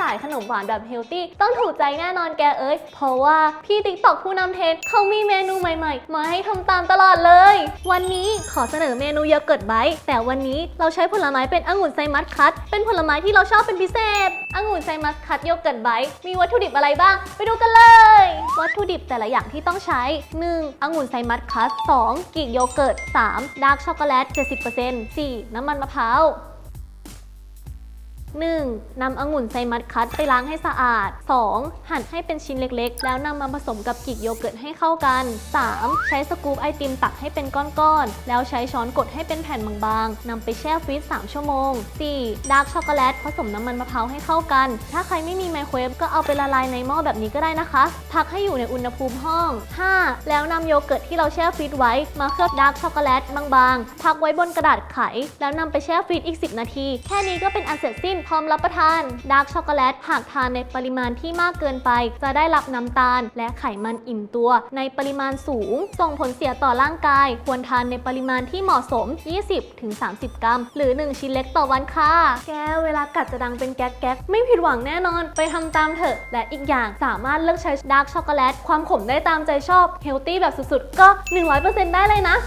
สายขนมหวานแบบเฮลตี้ต้องถูกใจแน่นอนแกเอ้ย เพราะว่าพี่ติ๊กตอกผู้นำเทรนเขามีเมนูใหม่ๆ มาให้ทำตามตลอดเลย วันนี้ขอเสนอเมนูโยเกิร์ตไบต์แต่วันนี้เราใช้ผลไม้เป็นองุ่นไซมัสคัตเป็นผลไม้ที่เราชอบเป็นพิเศษองุ่นไซมัสคัตโยเกิร์ตไบต์มีวัตถุดิบอะไรบ้าง ไปดูกันเลย วัตถุดิบแต่ละอย่างที่ต้องใช้ 1. องุ่นไซมัสคัต 2. กีกโยเกิร์ต 3. ดาร์กช็อกโกแลต 70% 4. น้ำมันมะพร้าว 1. นำองุ่นไซมัสคัตไปล้างให้สะอาด 2. หั่นให้เป็นชิ้นเล็กๆ แล้วนำมาผสมกับกรีกโยเกิร์ตให้เข้ากัน 3. ใช้สกู๊ปไอติมตักให้เป็นก้อนๆ แล้วใช้ช้อนกดให้เป็นแผ่นบางๆนำไปแช่ฟรีซ3 ชั่วโมง 4. ดาร์กช็อกโกแลตผสมน้ำมันมะพร้าวให้เข้ากัน ถ้าใครไม่มีไมโครเวฟก็เอาไปละลายในหม้อแบบนี้ก็ได้นะคะ พักให้อยู่ในอุณหภูมิห้อง 5. แล้วนำโยเกิร์ตที่เราแช่ฟรีซไว้มาเคลือบดาร์กช็อกโกแลตบางๆ พักไว้บนกระดาษไข แล้วนำไปแช่ฟรีซอีก 10 นาที แค่นี้ก็เป็นอันเสร็จสิ้นพร้อมรับประทานดาร์กช็อกโกแลตหากทานในปริมาณที่มากเกินไป จะได้รับน้ำตาล และไขมันอิ่มตัว ในปริมาณสูง ส่งผลเสียต่อร่างกาย ควรทานในปริมาณที่เหมาะสม 20-30 กรัม หรือ 1 ชิ้นเล็กต่อวันค่ะ แกเวลากัดจะดังเป็นแก๊กแก๊กไม่ผิดหวังแน่นอน ไปทำตามเถอะ และอีกอย่างสามารถเลือกใช้ดาร์กช็อกโกแลตความขมได้ตามใจชอบเฮลตี้แบบสุดๆ ก็ 100%ได้เลยนะ